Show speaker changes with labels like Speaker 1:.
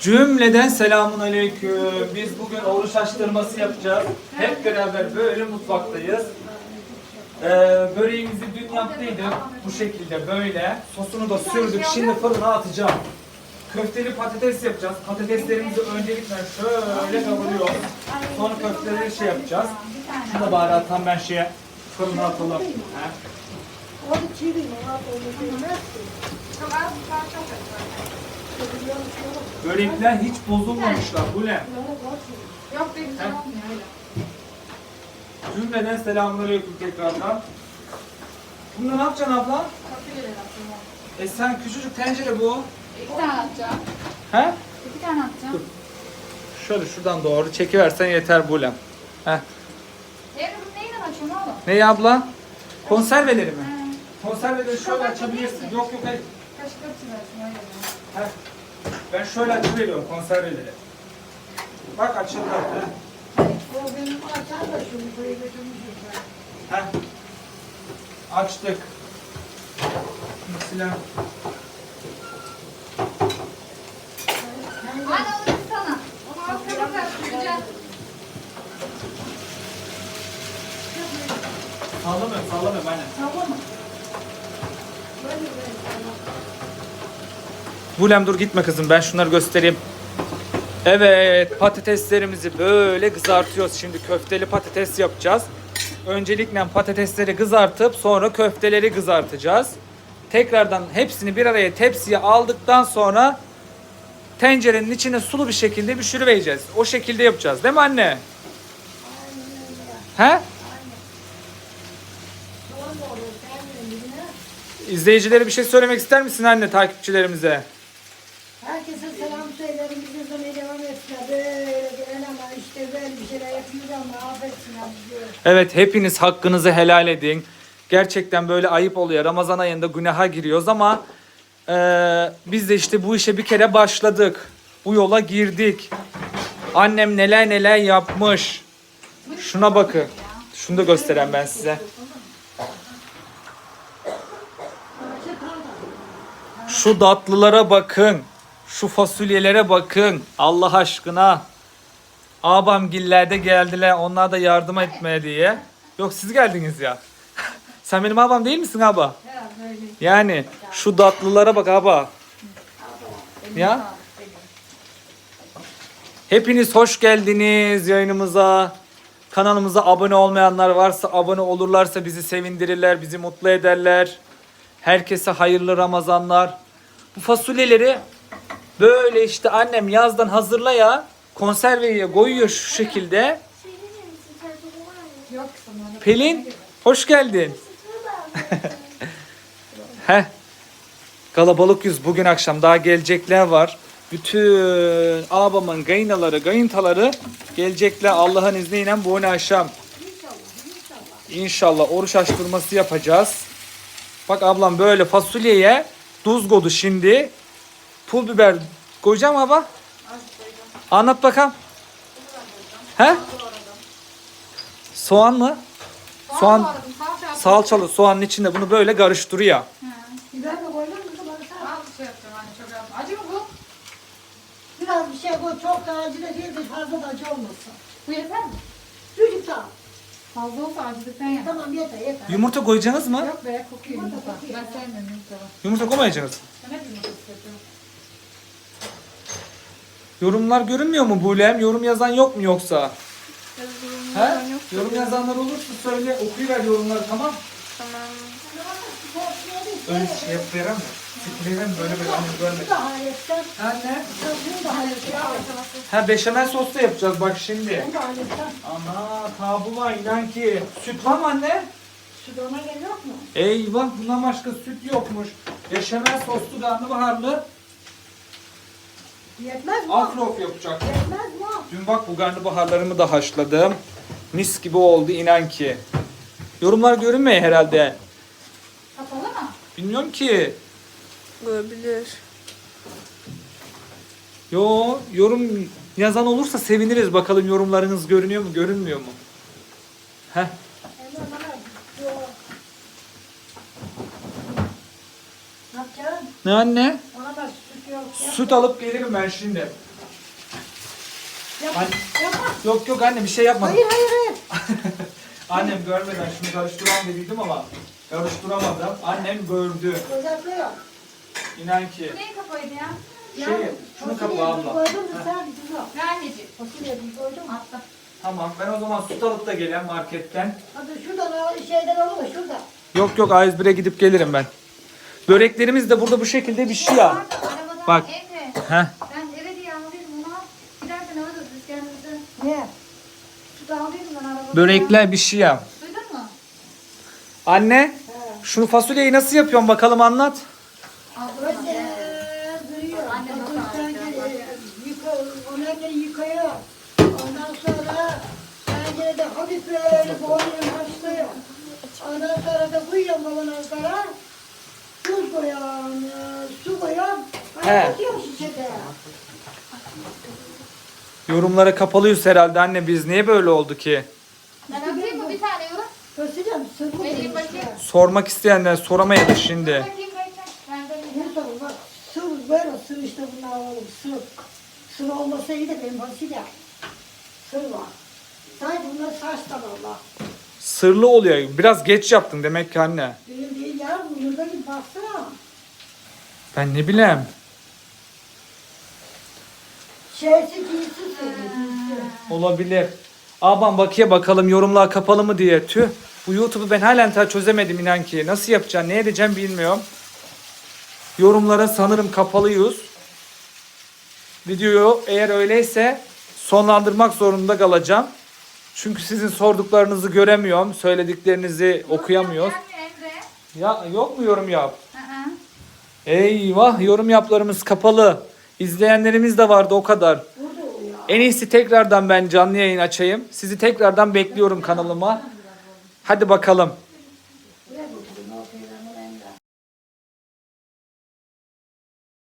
Speaker 1: Cümleden selamun aleyküm. Biz bugün oruç açtırması yapacağız. Hep beraber böyle mutfaktayız. Ee, böreğimizi dün yaptıydık. Bu şekilde böyle. Sosunu da sürdük. Şimdi fırına atacağım. Köfteli patates yapacağız. Patateslerimizi öncelikle şöyle kavuruyoruz. Sonra köfteleri şey yapacağız. Şunu da bari atan ben şeye fırına atalım. He. Börekler hiç bozulmamışlar. Bu ne?
Speaker 2: Yok be güzel olmuyor öyle.
Speaker 1: Cümleden selamünaleyküm tekrardan. Bunu ne yapacaksın abla? E sen küçücük tencere bu.
Speaker 2: İki tane atacağım.
Speaker 1: He?
Speaker 2: İki tane atacağım.
Speaker 1: Şöyle şuradan doğru çekiversen yeter Bulem. Heh.
Speaker 2: Bunu neyle açıyorum oğlum?
Speaker 1: Ne ya abla? Konserveleri mi? Konserveleri şöyle açabilirsin. Yok yok hayır.
Speaker 2: Kaşık atıversin öyle.
Speaker 1: Heh. Ben şöyle açıveriyorum konserveleri. Bak açıldı. Heh.
Speaker 3: O benim açar da şunu buraya götürmüşüm ben.
Speaker 1: Heh. Açtık. Mesela
Speaker 2: Anne onu sana. Onu kadar süreceğim.
Speaker 1: sallamıyorum sallamıyorum aynen.
Speaker 3: Tamam mı?
Speaker 1: Bulem dur gitme kızım ben şunları göstereyim. Evet patateslerimizi böyle kızartıyoruz. Şimdi köfteli patates yapacağız. Öncelikle patatesleri kızartıp sonra köfteleri kızartacağız. Tekrardan hepsini bir araya tepsiye aldıktan sonra tencerenin içine sulu bir şekilde pişiriveyeceğiz. O şekilde yapacağız değil mi anne? He?
Speaker 3: Soğan da olur. Sen dibine.
Speaker 1: İzleyicilere bir şey söylemek ister misin anne takipçilerimize?
Speaker 3: Herkese selam söylerim. Bizim de devam etsin. Böyle gelen ama işte böyle bir şeyler yapıyoruz ama affetsin abi.
Speaker 1: Evet hepiniz hakkınızı helal edin. Gerçekten böyle ayıp oluyor. Ramazan ayında günaha giriyoruz ama eee, biz de işte bu işe bir kere başladık. Bu yola girdik. Annem neler neler yapmış. Şuna bakın. Şunu da göstereyim ben size. Şu tatlılara bakın. Şu fasulyelere bakın. Allah aşkına. Abamgiller de geldiler. Onlar da yardım etmeye diye. Yok siz geldiniz ya. Sen benim abam değil misin aba? Yani şu tatlılara bak aba. Ya. Hepiniz hoş geldiniz yayınımıza. Kanalımıza abone olmayanlar varsa abone olurlarsa bizi sevindirirler, bizi mutlu ederler. Herkese hayırlı Ramazanlar. Bu fasulyeleri böyle işte annem yazdan hazırla ya konserveye koyuyor şu şekilde. Pelin hoş geldin. Heh. Kalabalık yüz bugün akşam daha gelecekler var. Bütün abamın gaynaları, gayıntaları gelecekler Allah'ın izniyle bu akşam. İnşallah oruç açtırması yapacağız. Bak ablam böyle fasulyeye tuz koydu şimdi. Pul biber koyacağım abla. Anlat bakalım. He? Soğan mı? Soğan salçalı soğanın içinde bunu böyle karıştırıyor.
Speaker 3: Biber de koydun mu?
Speaker 2: Şey az. Acı mı bu?
Speaker 3: Biraz bir şey koy. Çok da acı da değil de fazla da acı olmasın.
Speaker 2: Bu yeter mi?
Speaker 3: Çocuk da.
Speaker 2: Fazla olsa acı da sen yap.
Speaker 3: Tamam yeter yeter.
Speaker 1: Yumurta koyacaksınız mı?
Speaker 2: Yok be kokuyor
Speaker 3: Yumurta
Speaker 2: yumurta.
Speaker 3: kokuyor.
Speaker 2: Ben sevmiyorum yumurta.
Speaker 1: Yumurta koymayacaksınız.
Speaker 2: Ben hep yumurta istiyorum.
Speaker 1: Yorumlar görünmüyor mu Bulem? Yorum yazan yok mu yoksa? He? Yorum yazanlar olursa söyle okuyuver yorumları tamam. Öyle şey yapıverem mi? Sıkıverem böyle böyle annem
Speaker 3: Bu
Speaker 1: görmesin.
Speaker 3: da haletten.
Speaker 1: Anne.
Speaker 3: Bu da haletten.
Speaker 1: Ha beşamel sos da yapacağız bak şimdi.
Speaker 3: Bu da haletten.
Speaker 1: Ana tabu var inan ki. Süt var mı anne?
Speaker 3: Süt ona geliyor mu?
Speaker 1: Eyvah bundan başka süt yokmuş. Beşamel soslu karnabaharlı
Speaker 3: Yetmez mi?
Speaker 1: afrof yapacak.
Speaker 3: Yetmez mi?
Speaker 1: Dün bak bu karnabaharlarımı da haşladım. Mis gibi oldu inan ki. Yorumlar görünmüyor herhalde.
Speaker 2: Kapalı mı?
Speaker 1: Bilmiyorum ki.
Speaker 4: Olabilir.
Speaker 1: Yo yorum yazan olursa seviniriz. Bakalım yorumlarınız görünüyor mu görünmüyor mu? Heh.
Speaker 3: Ne
Speaker 1: anne?
Speaker 3: Süt yok.
Speaker 1: Süt alıp gelirim ben şimdi.
Speaker 3: Yap,
Speaker 1: Anne-
Speaker 3: yapma.
Speaker 1: Yok yok anne bir şey yapmadım.
Speaker 3: Hayır hayır hayır.
Speaker 1: Annem görmeden şunu karıştıran dediydim ama karıştıramadım. Annem gördü.
Speaker 3: Özellikle
Speaker 1: İnan ki.
Speaker 2: Bu neyin kapağıydı ya?
Speaker 1: Şey, şunu kapı abla.
Speaker 3: Koydum da sen bir tuz al.
Speaker 2: Ne anneciğim?
Speaker 3: Fasulye koydum.
Speaker 2: Attım.
Speaker 1: Tamam ben o zaman süt alıp da gelen marketten.
Speaker 3: Hadi şuradan şeyden alalım şurada.
Speaker 1: Yok yok A101'e gidip gelirim ben. Böreklerimiz de burada bu şekilde bir şey ya. Bak. Heh.
Speaker 2: Ben eve diye aldıydım onu. Giderken alırız biz kendimize.
Speaker 3: Ne?
Speaker 2: Ben arabadan.
Speaker 1: Börekler bir şey ya.
Speaker 2: Duydun mu?
Speaker 1: Anne
Speaker 3: He.
Speaker 1: şunu fasulyeyi nasıl yapıyorsun bakalım anlat.
Speaker 3: Yıkıyor. Ondan sonra tencerede hafif böyle boğuluyor, haşlıyor. Ondan sonra da koyuyor kavanozlara. Tuz koyuyorsun, e, su koyuyorsun.
Speaker 1: He.
Speaker 3: Atıyorsun şişede.
Speaker 1: Yorumlara kapalıyız herhalde anne biz niye böyle oldu ki?
Speaker 2: Ben atayım mı bir tane yorum?
Speaker 3: Fasulye sırrı
Speaker 2: Vereyim
Speaker 3: koymuş
Speaker 2: bakayım.
Speaker 3: ya.
Speaker 1: Sormak isteyenler soramaydı şimdi.
Speaker 2: Bakayım bekle. Ben de
Speaker 3: Ne sorun bak. Sır böyle sır işte bunlar alalım sır. Sır olmasaydı benim fasulye. Sır var. Sanki bunlar saçtan Allah.
Speaker 1: Sırlı oluyor. Biraz geç yaptın demek ki anne.
Speaker 3: Değil değil ya burada bir baksana.
Speaker 1: Ben ne bileyim.
Speaker 3: Şeysi cinsi.
Speaker 1: Olabilir. Aban bakıya bakalım yorumlar kapalı mı diye. Tüh. Bu YouTube'u ben halen daha çözemedim inan ki. Nasıl yapacağım, ne edeceğim bilmiyorum. Yorumlara sanırım kapalıyız. Videoyu eğer öyleyse sonlandırmak zorunda kalacağım. Çünkü sizin sorduklarınızı göremiyorum. Söylediklerinizi okuyamıyoruz. Ya yok mu yorum yap? Eyvah yorum yaplarımız kapalı. İzleyenlerimiz de vardı o kadar. En iyisi tekrardan ben canlı yayın açayım. Sizi tekrardan bekliyorum kanalıma. Hadi bakalım.